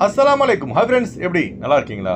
அஸ்லாம் வலைக்கும் hi friends எப்படி? நல்லா இருக்கீங்களா?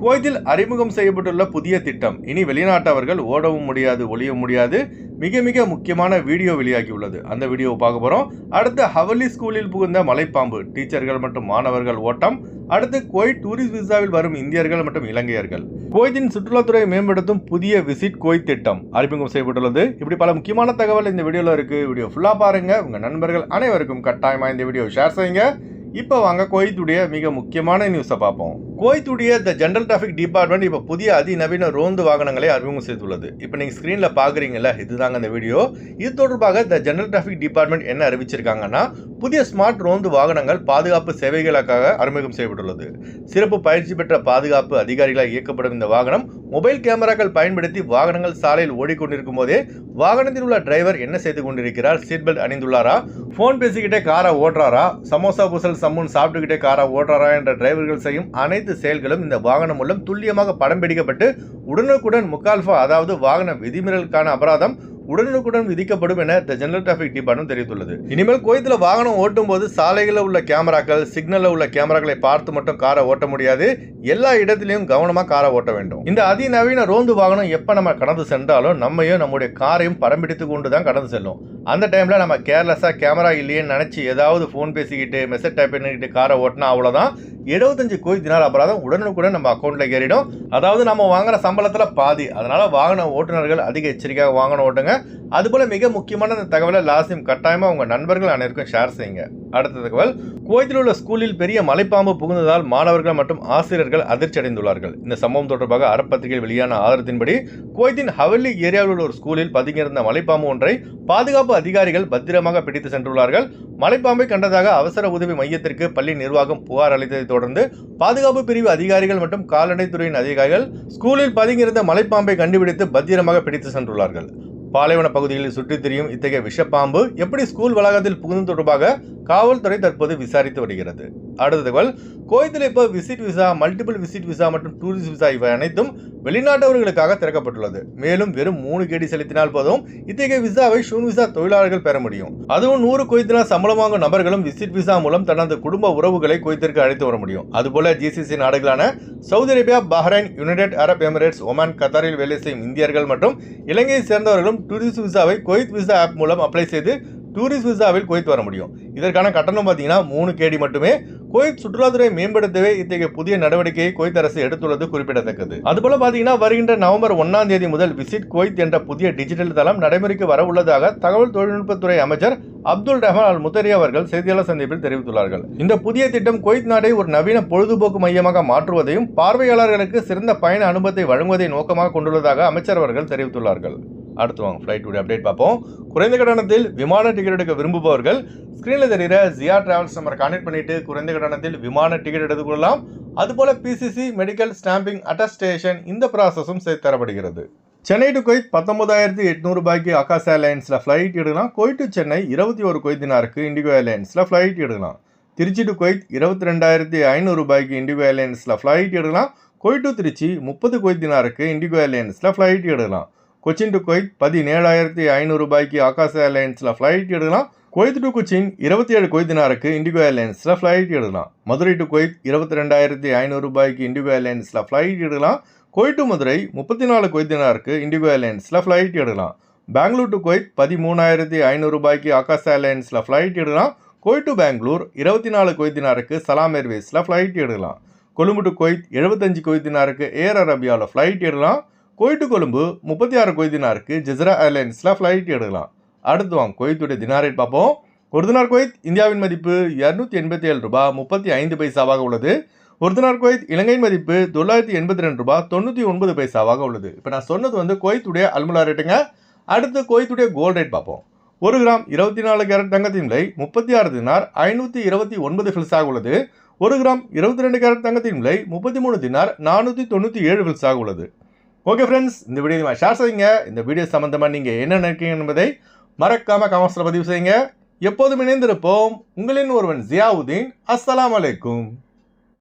குவைத்தில் அறிமுகம் செய்யப்பட்டுள்ள புதிய திட்டம். இனி வெளிநாட்டவர்கள் ஓடவும் முடியாது ஒளியவும் முடியாது. மிக மிக முக்கியமான வீடியோ வெளியாகியுள்ளது. அந்த வீடியோவை பார்க்க போகிறோம் அடுத்து ஹவலி ஸ்கூலில் புகுந்த மலைப்பாம்பு. டீச்சர்கள் மற்றும் மாணவர்கள் ஓட்டம். அடுத்து குவைத் டூரிஸ்ட் விசாவில் வரும் இந்தியர்கள் மற்றும் இலங்கையர்கள். குவைத்தின் சுற்றுலாத்துறை மேம்படுத்தும் புதிய விசிட் குவைத் திட்டம் அறிமுகம் செய்யப்பட்டுள்ளது. இப்படி பல முக்கியமான தகவல் இந்த வீடியோவில் இருக்குது வீடியோ ஃபுல்லாக பாருங்கள் உங்கள் நண்பர்கள் அனைவருக்கும் கட்டாயமாக இந்த வீடியோ ஷேர் செய்யுங்க. இப்போ வாங்க குவைத்துடைய மிக முக்கியமான நியூஸை பார்ப்போம். கோயத்துடைய த ஜென்ரல் டிராஃபிக் டிபார்ட்மெண்ட் இப்போ புதிய அதிநவீன ரோந்து வாகனங்களை அறிமுகம் செய்துள்ளது இப்போ நீங்கள் ஸ்க்ரீனில் பார்க்குறீங்களா இதுதாங்க அந்த வீடியோ இது தொடர்பாக த ஜென்ரல் டிராஃபிக் டிபார்ட்மெண்ட் என்ன அறிவிச்சிருக்காங்கன்னா புதிய ஸ்மார்ட் ரோந்து வாகனங்கள் பாதுகாப்பு சேவைகளுக்காக அறிமுகம் செய்யப்பட்டுள்ளது. சிறப்பு பயிற்சி பெற்ற பாதுகாப்பு அதிகாரிகளால் இயக்கப்படும் இந்த வாகனம் மொபைல் கேமராக்கள் பயன்படுத்தி வாகனங்கள் சாலையில் ஓடிக்கொண்டிருக்கும் போதே வாகனத்தில் உள்ள டிரைவர் என்ன செய்து கொண்டிருக்கிறார் சீட் பெல்ட் அணிந்துள்ளாரா ஃபோன் பேசிக்கிட்டே காரை ஓட்டுறாரா சமோசா பூசல் சம்முன் சாப்பிட்டுக்கிட்டே காரை ஓட்டுறாரா என்ற டிரைவர்கள் செய்யும் அனைத்து செயல்களும் இந்த வாகனம் மூலம் துல்லியமாக படம் பிடிக்கப்பட்டு உடனுக்குடன் முக்கால்ஃபா அதாவது வாகன விதிமீறலுக்கான அபராதம் உடனுக்குடன் விதிக்கப்படும் என த ஜெனரல் டிராஃபிக் டிபார்ட்மெண்ட் தெரிவித்துள்ளது. இனிமேல் கோயத்தில் வாகனம் ஓட்டும் போது சாலைகளில் உள்ள கேமராக்கள் சிக்னலில் உள்ள கேமராக்களை பார்த்து மட்டும் காரை ஓட்ட முடியாது. எல்லா இடத்திலையும் கவனமாக காரை ஓட்ட வேண்டும். இந்த அதிநவீன ரோந்து வாகனம் எப்போ நம்ம கடந்து சென்றாலும் நம்மையும் நம்முடைய காரையும் படம் பிடித்து கொண்டு தான் கடந்து செல்லும். அந்த டைமில் நம்ம கேர்லெஸ்ஸாக கேமரா இல்லையேன்னு நினச்சி ஏதாவது ஃபோன் பேசிக்கிட்டு மெசேஜ் டைப் பண்ணிக்கிட்டு காரை ஓட்டினா அவ்வளோதான் எழுபத்தஞ்சு கோடி தினார் அபராதம் உடனுக்குடன் நம்ம அக்கௌண்ட்டில் ஏறிடும். அதாவது நம்ம வாங்குற சம்பளத்தில் பாதி அதனால் வாகன ஓட்டுநர்கள் அதிக எச்சரிக்கையாக வாகனம் ஓட்டுங்க. அதுபோல் மிக முக்கியமான அந்த தகவலை லாஸ்டைம் கட்டாயமாக உங்கள் நண்பர்கள் அனைவருக்கும் ஷேர் செய்யுங்க. அடுத்த தகவல் குவைத்தில் உள்ள ஸ்கூலில் பெரிய மலைப்பாம்பு புகுந்ததால் மாணவர்கள் மற்றும் ஆசிரியர்கள் அதிர்ச்சி அடைந்துள்ளார்கள். இந்த சம்பவம் தொடர்பாக அறப்பத்திரிகையில் வெளியான ஆதாரத்தின்படி குவைத்தின் ஹவல்லி ஏரியாவில் உள்ள ஒரு ஸ்கூலில் பதுங்கியிருந்த மலைப்பாம்பு ஒன்றை பாதுகாப்பு அதிகாரிகள் பத்திரமாக பிடித்து சென்றுள்ளார்கள். மலைப்பாம்பை கண்டதாக அவசர உதவி மையத்திற்கு பள்ளி நிர்வாகம் புகார் அளித்ததை தொடர்ந்து பாதுகாப்பு பிரிவு அதிகாரிகள் மற்றும் கால்நடைத்துறையின் அதிகாரிகள் ஸ்கூலில் பதுங்கியிருந்த மலைப்பாம்பை கண்டுபிடித்து பத்திரமாக பிடித்து சென்றுள்ளார்கள். பாலைவன பகுதிகளில் சுற்றித் திரியும் இத்தகைய விஷப்பாம்பு எப்படி ஸ்கூல் வளாகத்தில் புகுந்து தொடர்பாக காவல்துறை தற்போது விசாரித்து வருகிறது. அடுத்த தகவல் கோயத்தில் இப்போ visit visa multiple visit visa மற்றும் டூரிஸ்ட் விசா இவை அனைத்தும் வெளிநாட்டவர்களுக்காக திறக்கப்பட்டுள்ளது. மேலும் வெறும் மூணு கேடி செலுத்தினால் போதும் இத்தகைய விசாவை ஷூன் விசா தொழிலாளர்கள் பெற முடியும். அதுவும் நூறு கொய்தினால் சம்பளம் வாங்கும் நபர்களும் விசிட் விசா மூலம் தனது குடும்ப உறவுகளை கொய்திற்கு அழைத்து வர முடியும். அதுபோல ஜிசிசி நாடுகளான Saudi Arabia Bahrain United Arab Emirates Oman கத்தாரில் வேலை செய்யும் இந்தியர்கள் மற்றும் இலங்கையை சேர்ந்தவர்களும் டூரிஸ்ட் விசாவை குவைத் விசா ஆப் மூலம் அப்ளை செய்து டூரிஸ்ட் விசாவில் குவைத் வர முடியும். இதற்கான கட்டணம் பார்த்தீங்கன்னா மூணு கேடி மட்டுமே. குவைத் சுற்றுலாத்துறை மேம்படுத்தவே இத்தகைய புதிய நடவடிக்கையை குவைத் அரசு எடுத்துள்ளது குறிப்பிடத்தக்கது. அதுபோல பார்த்தீங்கன்னா வருகின்ற நவம்பர் ஒன்னாம் தேதி முதல் விசிட் குவைத் என்ற புதிய டிஜிட்டல் தளம் நடைமுறைக்கு வர உள்ளதாக தகவல் தொழில்நுட்பத்துறை அமைச்சர் அப்துல் ரஹ்மான் அல் முத்தரி அவர்கள் செய்தியாளர் சந்திப்பில் தெரிவித்துள்ளார்கள். இந்த புதிய திட்டம் குவைத் நாடை ஒரு நவீன பொழுதுபோக்கு மையமாக மாற்றுவதையும் பார்வையாளர்களுக்கு சிறந்த பயண அனுபவத்தை வழங்குவதை நோக்கமாக கொண்டுள்ளதாக அமைச்சர் அவர்கள் தெரிவித்துள்ளார்கள். அடுத்து வாங்க ஃப்ளைட் அப்டேட் பார்ப்போம். குறைந்த கட்டணத்தில் விமான டிக்கெட் எடுக்க விரும்புபவர்கள் ஸ்க்ரீனில் தெரிகிற ஜியா டிராவல்ஸ் நம்பரை கனெக்ட் பண்ணிட்டு குறைந்த கட்டணத்தில் விமான டிக்கெட் எடுத்துக்கொள்ளலாம். அதுபோல பிசிசி மெடிக்கல் ஸ்டாம்பிங் அட்டஸ்டேஷன் இந்த ப்ராசஸும் சேர்த்து தரப்படுகிறது. சென்னை டு கொய்த் பத்தொன்பதாயிரத்தி எட்நூறு ரூபாய்க்கு ஆகாஷ் ஏர்லைன்ஸில் ஃப்ளைட் எடுக்கலாம். கொய்ட் டு சென்னை இருபத்தி ஒரு கொய்தினாருக்கு இண்டிகோ ஏர்லைன்ஸில் ஃப்ளைட் எடுக்கலாம். திருச்சி டு கொய்த் இருபத்தி ரெண்டாயிரத்தி ஐநூறு ரூபாய்க்கு இண்டிகோ ஏர்லைன்ஸில் ஃப்ளைட் எடுக்கலாம். கொய்ட் டு திருச்சி முப்பது கொய்தினாருக்கு இண்டிகோ ஏர்லைன்ஸில் ஃப்ளைட் எடுக்கலாம். கொச்சின் டு கொய்த் பதினேழாயிரத்தி ஐநூறு ரூபாய்க்கு ஆகாஷ் ஏர்லைன்ஸில் ஃப்ளைட் எடுக்கலாம். கொய்த் டு கொச்சின் இருபத்தி ஏழு கொய்தினாருக்கு இண்டிகோ ஏர்லைன்ஸில் ஃப்ளைட் எடுக்கலாம். மதுரை டு கொய்த் இருபத்தி ரெண்டாயிரத்தி ஐநூறு ரூபாய்க்கு இண்டிகோ ஏர்லைன்ஸில் ஃப்ளைட் எடுக்கலாம். கொய்ட் டு மதுரை முப்பத்தி நாலு கொய்தினாருக்கு இண்டிகோ ஏர்லைன்ஸில் ஃப்ளைட் எடுக்கலாம். பெங்களூர் டு கொய்த் பதிமூணாயிரத்தி ஐநூறு ரூபாய்க்கு ஆகாஷ் ஏர்லைன்ஸில் ஃப்ளைட் எடுக்கலாம். கொய்ட் டு பெங்களூர் இருபத்தி நாலு கொய்தினாருக்கு சலாம் ஏர்வேஸில் ஃப்ளைட் எடுக்கலாம். கொழும்பு டு கொய்த் எழுபத்தஞ்சு கொய்தினாருக்கு ஏர் அரபியாவில் ஃப்ளைட் எடுக்கலாம். கோயிட்டு கொழும்பு முப்பத்தி ஆறு கொய் தினாருக்கு ஜிஸ்ரா ஏர்லைன்ஸில் ஃப்ளைட் எடுக்கலாம். அடுத்து வாங்க கொய்த்துடைய தினார் ரேட் பார்ப்போம். ஒரு தினார் கொய்த் இந்தியாவின் மதிப்பு இரநூத்தி எண்பத்தி ஏழு ரூபாய் முப்பத்தி ஐந்து பைசாவாக உள்ளது. ஒரு தினார் கொய்த் இலங்கையின் மதிப்பு தொள்ளாயிரத்தி எண்பத்தி ரெண்டு ரூபாய் தொண்ணூற்றி ஒன்பது பைசாவாக உள்ளது. இப்போ நான் சொன்னது வந்து கொய்த்துடைய அல்முலா ரேட்டுங்க அடுத்து குவைத்துடைய கோல்ட் ரேட் பார்ப்போம். ஒரு கிராம் இருபத்தி நாலு கேரட் தங்கத்தின் விலை முப்பத்தி ஆறு தினார் ஐநூற்றி இருபத்தி ஒன்பது ஃபில்ஸாக உள்ளது. ஒரு கிராம் இருபத்தி ரெண்டு கேரட் தங்கத்தின் விலை முப்பத்தி மூணு தினார் நானூற்றி தொண்ணூற்றி ஏழு ஃபில்ஸாக உள்ளது. ஓகே ஃப்ரெண்ட்ஸ் இந்த வீடியோ ஷேர் செய்யுங்க. இந்த வீடியோ சம்மந்தமாக நீங்கள் என்ன நினைக்கிறீங்க என்பதை மறக்காமல் கமெண்ட்ஸில் பதிவு செய்யுங்க. எப்போதும் இணைந்திருப்போம். உங்களின் ஒருவன் ஜியாவுதீன். அஸ்லாம் அலைக்கும்.